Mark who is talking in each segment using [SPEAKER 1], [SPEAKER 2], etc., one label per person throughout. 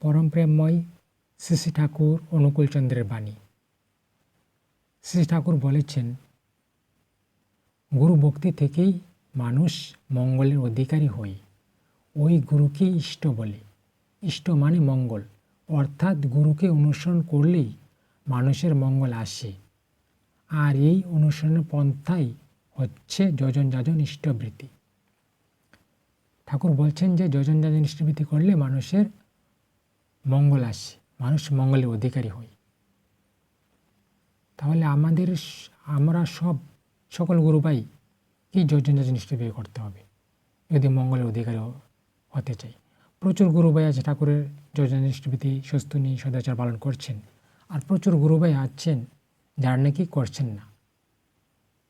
[SPEAKER 1] পরম প্রেমময় শ্রী ঠাকুর অনুকূলচন্দ্রের বাণী। শ্রী ঠাকুর বলেছেন, গুরু ভক্তি থেকেই মানুষ মঙ্গলের অধিকারী হয় ওই গুরুকে ইষ্ট বলে। ইষ্ট মানে মঙ্গল। অর্থাৎ গুরুকে অনুসরণ করলেই মানুষের মঙ্গল আসে। আর এই অনুসরণের পন্থাই হচ্ছে যজন যাজন ইষ্টবৃত্তি। ঠাকুর বলছেন যে, যজন যাজন ইষ্টবৃত্তি করলে মানুষের মঙ্গল আসে, মানুষ মঙ্গলের অধিকারী হয় তাহলে আমাদের আমরা সব, সকল গুরুভাই কি যোজন যোজন ইষ্টবিয়ে করতে হবে, যদি মঙ্গলের অধিকারী হতে চাই। প্রচুর গুরুভাই আছে ঠাকুরের যোজন ইষ্টবিধি নিয়ে সদাচার পালন করছেন। আর প্রচুর গুরুভাই আছেন যারা নাকি করছেন না।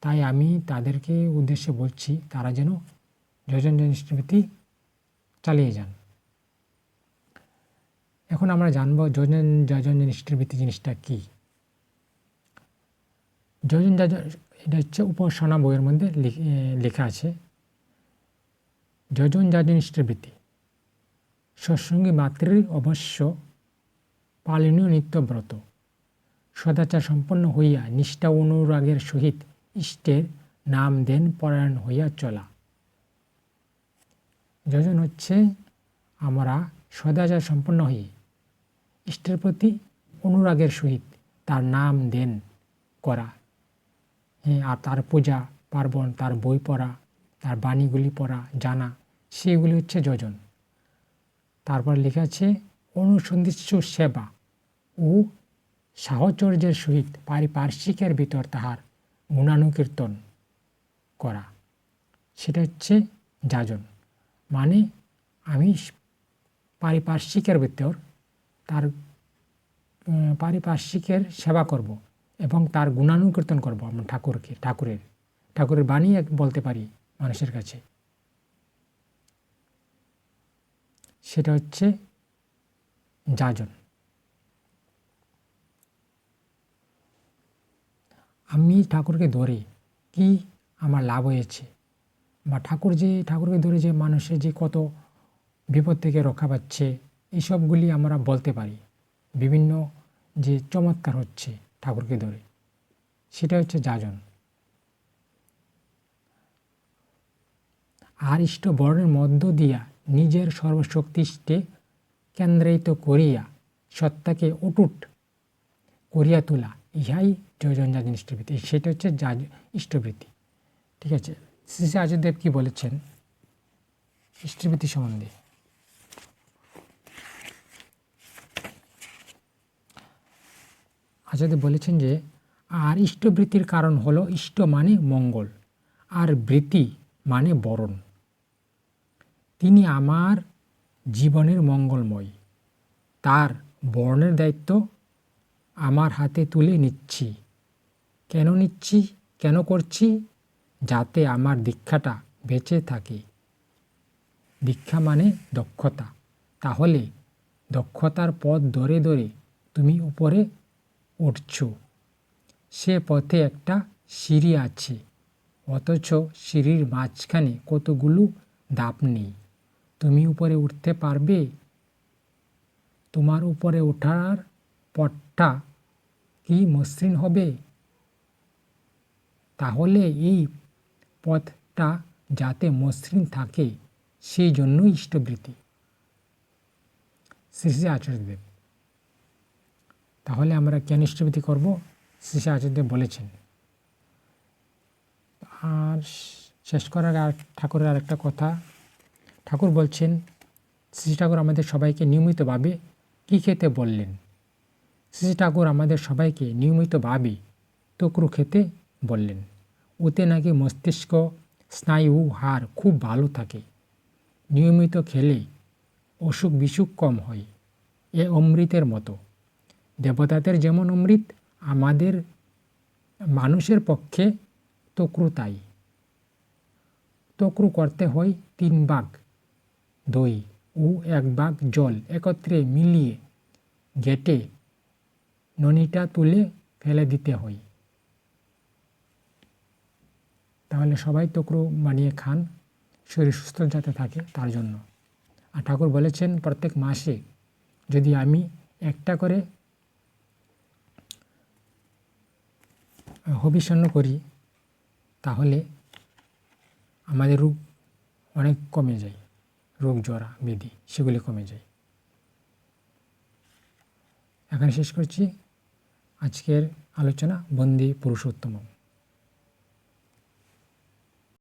[SPEAKER 1] তাই আমি তাদেরকে উদ্দেশ্যে বলছি, তারা যেন যোজন ইষ্টবিধি চালিয়ে যান। এখন আমরা জানব যোজন যোজন ইষ্টবিধি জিনিসটা কী। যোজন যাজন, এটা হচ্ছে উপাসনা বইয়ের মধ্যে লিখ- আছে। যোজন যাজন ইষ্টবৃত্তি সৎসঙ্গী মাতৃ অবশ্য পালনীয় নিত্যব্রত সদাচার সম্পন্ন হইয়া নিষ্ঠা অনুরাগের সহিত ইষ্টের নাম দেন পরায়ণ হইয়া চলা। যোজন হচ্ছে আমরা সদাচার সম্পন্ন হই। ইষ্টের প্রতি অনুরাগের সহিত তার নাম দেন করা। হ্যাঁ আর তার পূজা, পার্বণ, তার বই পড়া, তার বাণীগুলি পড়া, জানা, সেগুলি হচ্ছে যজন। তারপর লেখা আছে অনুসন্ধিৎস সেবা ও সাহচর্যের সহিত পারিপার্শ্বিকের ভিতর তাহার গুণানুকীর্তন করা। সেটা হচ্ছে যাজন। মানে আমি পারিপার্শ্বিকের ভিতর তার পারিপার্শ্বিকের সেবা করব এবং তার গুণানুকীর্তন করব আমরা ঠাকুরকে, ঠাকুরের ঠাকুরের বাণী বলতে পারি মানুষের কাছে। সেটা হচ্ছে যাজন। আমি ঠাকুরকে ধরে কি আমার লাভ হয়েছে? বা ঠাকুর যে, ঠাকুরকে ধরে যে মানুষের যে কত বিপদ থেকে রক্ষা পাচ্ছে এইসবগুলি আমরা বলতে পারি। বিভিন্ন যে চমৎকার হচ্ছে ঠাকুরকে ধরে, সেটা হচ্ছে যাজন। আর ইষ্ট বর্ণের মধ্য দিয়া নিজের সর্বশক্তিষ্টে কেন্দ্রিত করিয়া সত্তাকে অটুট করিয়া তোলা, ইহাই যোজন যাজন ইষ্টবৃত্তি। সেটা হচ্ছে যা ইষ্টবৃত্তি। ঠিক আছে, শ্রী শ্রী আচার্যদেব কি বলেছেন? ইষ্টবৃত্তি সম্বন্ধে। আচার্য বলেছেন যে, আর ইষ্টবৃত্তির কারণ হলো ইষ্ট মানে মঙ্গল, আর বৃত্তি মানে বরণ। তিনি আমার জীবনের মঙ্গলময়, তার বর্ণের দায়িত্ব আমার হাতে তুলে নিচ্ছি। কেন নিচ্ছি, কেন করছি? যাতে আমার দীক্ষাটা বেঁচে থাকে। দীক্ষা মানে দক্ষতা। তাহলে দক্ষতার পথ ধরে ধরে তুমি উপরে উঠছ। সে পথে একটা সিঁড়ি আছে, অথচ সিঁড়ির মাঝখানে কতগুলো দাপ নেই। তুমি উপরে উঠতে পারবে? তোমার উপরে ওঠার পথটা কি মসৃণ হবে? তাহলে এই পথটা যাতে মসৃণ থাকে, সেই জন্যই ইষ্টবৃত্তি। শ্রী শ্রী আচার্যদেব। তাহলে আমরা কেন ইষ্টবৃত্তি করব, শ্রী আচার্যদেব বলেছেন। আর শেষ করার আর ঠাকুরের আরেকটা কথা, ঠাকুর বলছেন, শ্রী ঠাকুর আমাদের সবাইকে নিয়মিতভাবে কী খেতে বললেন? শ্রী ঠাকুর আমাদের সবাইকে নিয়মিতভাবে তকরু খেতে বললেন। ওতে নাকি মস্তিষ্ক, স্নায়ু হার খুব ভালো থাকে। নিয়মিত খেলে অসুখ বিসুখ কম হয়, এ অমৃতের মতো। দেবতাদের যেমন অমৃত, আমাদের মানুষের পক্ষে তক্রু তাই। তক্রু করতে হয় তিন ভাগ, দই ও এক ভাগ জল একত্রে মিলিয়ে গেটে ননিটা তুলে ফেলে দিতে হয়। তাহলে সবাই তক্রু বানিয়ে খান, শরীর সুস্থ যাতে থাকে তার জন্য। আর ঠাকুর বলেছেন, প্রত্যেক মাসে যদি আমি একটা করে হবিষণ্য করি, তাহলে আমাদের রোগ অনেক কমে যায়, রোগ জ্বরা বেদি, সেগুলি কমে যায়। এখানে শেষ করছি। আজকের আলোচনা বন্দী পুরুষোত্তম